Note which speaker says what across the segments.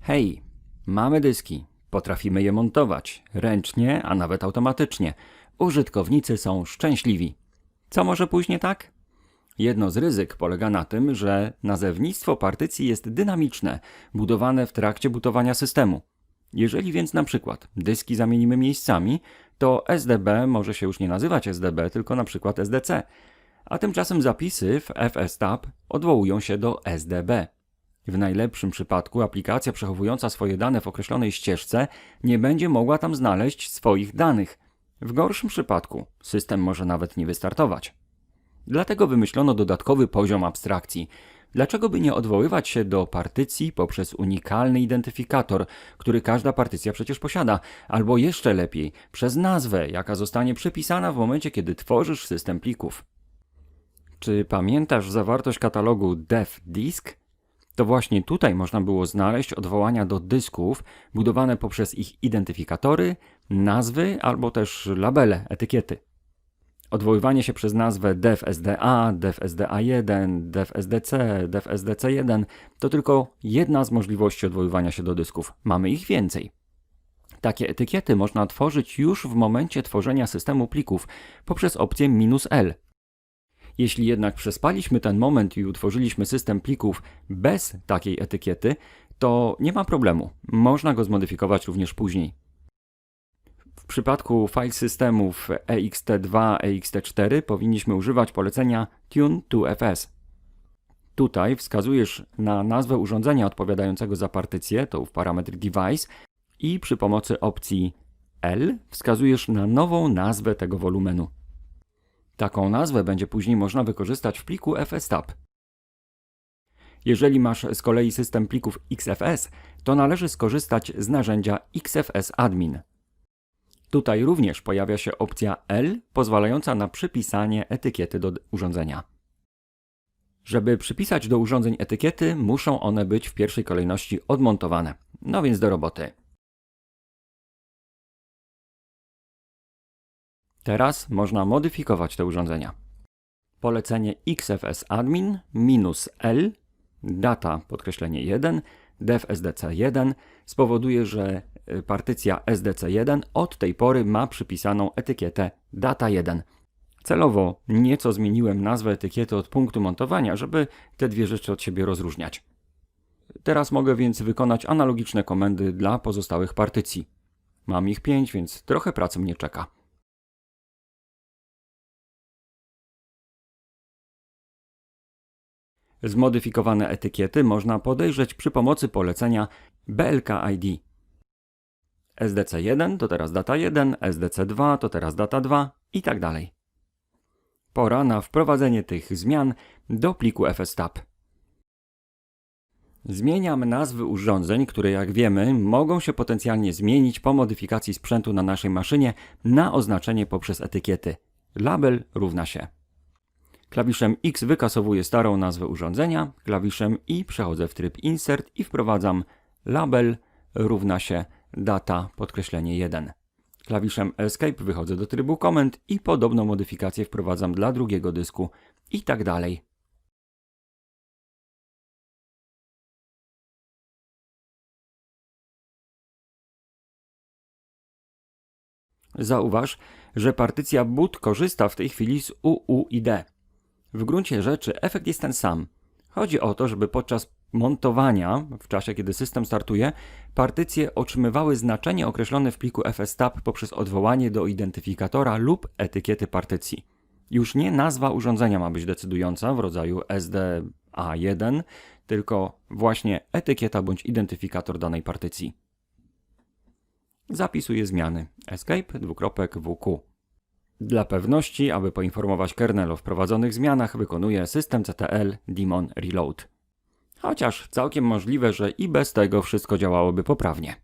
Speaker 1: Hej, mamy dyski. Potrafimy je montować ręcznie, a nawet automatycznie. Użytkownicy są szczęśliwi. Co może pójść nie tak? Jedno z ryzyk polega na tym, że nazewnictwo partycji jest dynamiczne, budowane w trakcie budowania systemu. Jeżeli więc na przykład dyski zamienimy miejscami, to SDB może się już nie nazywać SDB, tylko na przykład SDC, a tymczasem zapisy w FSTAB odwołują się do SDB. W najlepszym przypadku aplikacja przechowująca swoje dane w określonej ścieżce nie będzie mogła tam znaleźć swoich danych. W gorszym przypadku system może nawet nie wystartować. Dlatego wymyślono dodatkowy poziom abstrakcji. Dlaczego by nie odwoływać się do partycji poprzez unikalny identyfikator, który każda partycja przecież posiada, albo jeszcze lepiej, przez nazwę, jaka zostanie przypisana w momencie, kiedy tworzysz system plików. Czy pamiętasz zawartość katalogu DevDisk? To właśnie tutaj można było znaleźć odwołania do dysków budowane poprzez ich identyfikatory, nazwy albo też labele, etykiety. Odwoływanie się przez nazwę DevSDA, DevSDA1, DevSDC, DevSDC1 to tylko jedna z możliwości odwoływania się do dysków. Mamy ich więcej. Takie etykiety można tworzyć już w momencie tworzenia systemu plików poprzez opcję "-l". Jeśli jednak przespaliśmy ten moment i utworzyliśmy system plików bez takiej etykiety, to nie ma problemu. Można go zmodyfikować również później. W przypadku file systemów ext2, ext4 powinniśmy używać polecenia tune to fs. Tutaj wskazujesz na nazwę urządzenia odpowiadającego za partycję, to w parametr device, i przy pomocy opcji L wskazujesz na nową nazwę tego wolumenu. Taką nazwę będzie później można wykorzystać w pliku fstab. Jeżeli masz z kolei system plików XFS, to należy skorzystać z narzędzia XFS Admin. Tutaj również pojawia się opcja L pozwalająca na przypisanie etykiety do urządzenia. Żeby przypisać do urządzeń etykiety, muszą one być w pierwszej kolejności odmontowane. No więc do roboty. Teraz można modyfikować te urządzenia. Polecenie XFS admin L data podkreślenie 1 dev sdc1 spowoduje, że y, partycja sdc1 od tej pory ma przypisaną etykietę data1. Celowo nieco zmieniłem nazwę etykiety od punktu montowania, żeby te dwie rzeczy od siebie rozróżniać. Teraz mogę więc wykonać analogiczne komendy dla pozostałych partycji. Mam ich 5, więc trochę pracy mnie czeka. Zmodyfikowane etykiety można podejrzeć przy pomocy polecenia BLK-ID. SDC1 to teraz data 1, SDC2 to teraz data 2 i tak dalej. Pora na wprowadzenie tych zmian do pliku FSTAB. Zmieniam nazwy urządzeń, które jak wiemy mogą się potencjalnie zmienić po modyfikacji sprzętu na naszej maszynie na oznaczenie poprzez etykiety. Label równa się. Klawiszem X wykasowuję starą nazwę urządzenia, klawiszem I przechodzę w tryb Insert i wprowadzam label równa się data podkreślenie 1. Klawiszem Escape wychodzę do trybu Comment i podobną modyfikację wprowadzam dla drugiego dysku i tak dalej. Zauważ, że partycja boot korzysta w tej chwili z UUID. W gruncie rzeczy efekt jest ten sam. Chodzi o to, żeby podczas montowania, w czasie kiedy system startuje, partycje otrzymywały znaczenie określone w pliku fstab poprzez odwołanie do identyfikatora lub etykiety partycji. Już nie nazwa urządzenia ma być decydująca w rodzaju SDA1, tylko właśnie etykieta bądź identyfikator danej partycji. Zapisuję zmiany. Escape, dwukropek, WQ. Dla pewności, aby poinformować kernel o wprowadzonych zmianach, wykonuje systemctl daemon reload. Chociaż całkiem możliwe, że i bez tego wszystko działałoby poprawnie.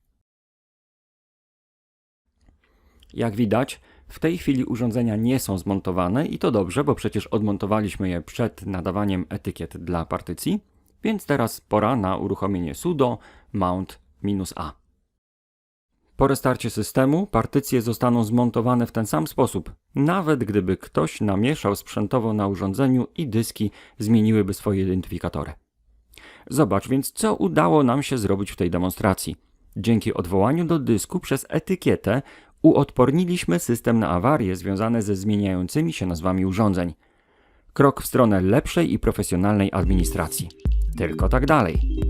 Speaker 1: Jak widać, w tej chwili urządzenia nie są zmontowane i to dobrze, bo przecież odmontowaliśmy je przed nadawaniem etykiet dla partycji, więc teraz pora na uruchomienie sudo mount-a. Po restarcie systemu partycje zostaną zmontowane w ten sam sposób, nawet gdyby ktoś namieszał sprzętowo na urządzeniu i dyski zmieniłyby swoje identyfikatory. Zobacz więc, co udało nam się zrobić w tej demonstracji. Dzięki odwołaniu do dysku przez etykietę uodporniliśmy system na awarie związane ze zmieniającymi się nazwami urządzeń. Krok w stronę lepszej i profesjonalnej administracji. Tylko tak dalej.